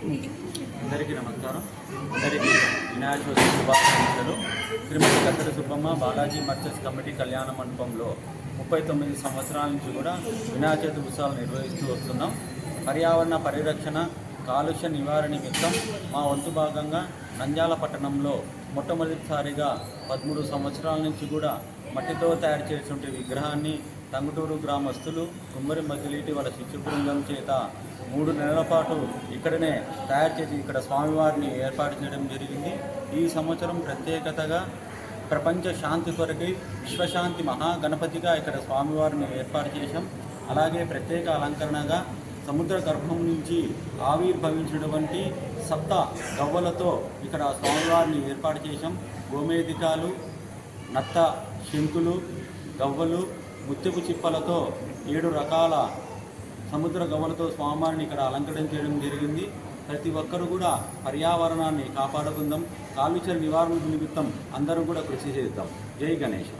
అందరికీ నమస్కారం. అందరికీ వినాయక చవితి శుభాకాంక్షలు. శ్రీమతి కత్తర సుబ్బమ్మ బాలాజీ మర్చెస్ కమిటీ కళ్యాణ మండపంలో ముప్పై తొమ్మిది సంవత్సరాల నుంచి కూడా వినాయక చవితి ఉత్సవాలు నిర్వహిస్తూ వస్తున్నాం. పర్యావరణ పరిరక్షణ కాలుష్య నివారణ నిమిత్తం మా వంతు భాగంగా నంద్యాల పట్టణంలో మొట్టమొదటిసారిగా పదమూడు సంవత్సరాల నుంచి కూడా మట్టితో తయారు చేసినటువంటి విగ్రహాన్ని టంగుటూరు గ్రామస్తులు కుమ్మరి మజిలీటి వాళ్ళ శిశు బృందం చేత మూడు నెలల పాటు ఇక్కడనే తయారు చేసి ఇక్కడ స్వామివారిని ఏర్పాటు చేయడం జరిగింది. ఈ సంవత్సరం ప్రత్యేకతగా ప్రపంచ శాంతి కొరకై విశ్వశాంతి మహాగణపతిగా ఇక్కడ స్వామివారిని ఏర్పాటు చేశాం. అలాగే ప్రత్యేక అలంకరణగా సముద్ర గర్భం నుంచి ఆవిర్భవించినటువంటి సప్త గవ్వలతో ఇక్కడ స్వామివారిని ఏర్పాటు చేశాం. గోమేధికాలు నత్త శంకులు గవ్వలు ముత్యపు చిప్పలతో ఏడు రకాల సముద్ర గవ్వలతో స్వామివారిని ఇక్కడ అలంకరణ చేయడం జరిగింది. ప్రతి ఒక్కరూ కూడా పర్యావరణాన్ని కాపాడుకుందాం. కాలుష్య నివారణ నిమిత్తం అందరం కూడా కృషి చేద్దాం. జై గణేష్